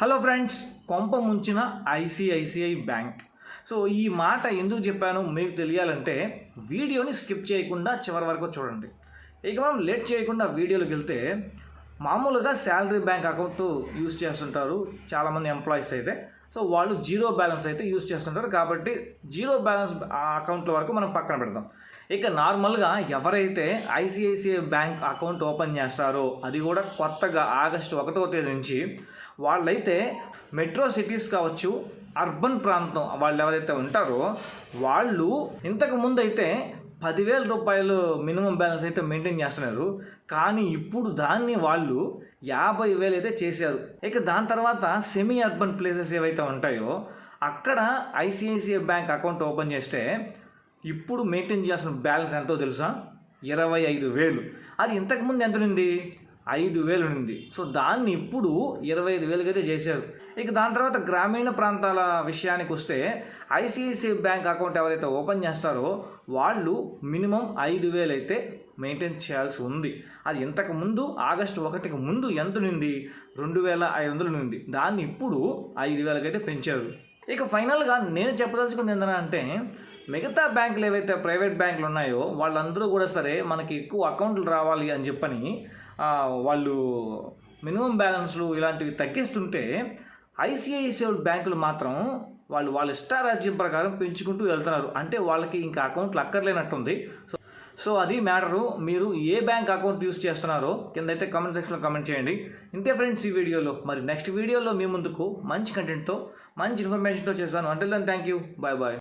Hello friends కొంప ముంచిన ICICI bank. So ఈ మాట ఎందుకు చెప్పాను మీకు తెలియాలంటే వీడియోని స్కిప్ చేయకుండా చివరి వరకు చూడండి. ఇక మనం లేట్ చేయకుండా వీడియోలోకి వెళ్తే మామూలుగా శాలరీ బ్యాంక్ అకౌంట్ యూస్ చేస్తుంటారు చాలామంది ఎంప్లాయీస్ అయితే. సో వాళ్ళు జీరో బ్యాలెన్స్ అయితే యూస్ చేస్తుంటారు. కాబట్టి జీరో బ్యాలెన్స్ అకౌంట్ల వరకు మనం పక్కన పెడతాం ఇక నార్మల్గా ఎవరైతే ఐసిఐసిఐ బ్యాంక్ అకౌంట్ ఓపెన్ చేస్తారో అది కూడా కొత్తగా ఆగస్టు ఒకటో తేదీ నుంచి వాళ్ళైతే మెట్రో సిటీస్ కావచ్చు అర్బన్ ప్రాంతం వాళ్ళు ఎవరైతే ఉంటారో వాళ్ళు ఇంతకు ముందు అయితే పదివేల రూపాయలు మినిమం బ్యాలెన్స్ అయితే మెయింటైన్ చేస్తున్నారు. కానీ ఇప్పుడు దాన్ని వాళ్ళు యాభై వేలు అయితే చేశారు. ఇక దాని తర్వాత సెమీ అర్బన్ ప్లేసెస్ ఏవైతే ఉంటాయో అక్కడ ఐసిఐసిఐ బ్యాంక్ అకౌంట్ ఓపెన్ చేస్తే ఇప్పుడు మెయింటైన్ చేస్తున్న బ్యాలెన్స్ ఎంతో తెలుసా? ఇరవై ఐదు వేలు. అది ఇంతకుముందు ఎంత ఉంది ఐదు వేలు ఉంది సో దాన్ని ఇప్పుడు ఇరవై ఐదు వేలకి అయితే చేశారు. ఇక దాని తర్వాత గ్రామీణ ప్రాంతాల విషయానికి వస్తే ఐసిఐసిఐ బ్యాంక్ అకౌంట్ ఎవరైతే ఓపెన్ చేస్తారో వాళ్ళు మినిమం ఐదు వేలు అయితే మెయింటైన్ చేయాల్సి ఉంది. అది ఇంతకు ముందు ఆగస్టు ఒకటికి ముందు ఎంత నుండి రెండు వేల ఐదు వందలు నుండి దాన్ని ఇప్పుడు ఐదు వేలకైతే పెంచారు. ఇక ఫైనల్గా నేను చెప్పదలుచుకుంది ఏంటంటే మిగతా బ్యాంకులు ఏవైతే ప్రైవేట్ బ్యాంకులు ఉన్నాయో వాళ్ళందరూ కూడా సరే మనకి ఎక్కువ అకౌంట్లు రావాలి అని చెప్పని వాళ్ళు మినిమం బ్యాలెన్స్లు ఇలాంటివి తగ్గిస్తుంటే ఐసిఐసిఐ బ్యాంకులు మాత్రం వాళ్ళు వాళ్ళ ఇష్టారాజ్యం ప్రకారం పెంచుకుంటూ వెళ్తున్నారు. అంటే వాళ్ళకి ఇంకా అకౌంట్లు అక్కర్లేనట్టుంది. సో సో అది మ్యాటరు. మీరు ఏ బ్యాంక్ అకౌంట్ యూస్ చేస్తున్నారో కింద అయితే సెక్షన్లో కమెంట్ చేయండి. ఇంతే ఫ్రెండ్స్ ఈ వీడియోలో. మరి నెక్స్ట్ వీడియోలో మీ ముందుకు మంచి కంటెంట్తో మంచి ఇన్ఫర్మేషన్తో చేస్తాను. అంటే దాన్ని థ్యాంక్ యూ బాయ్ బాయ్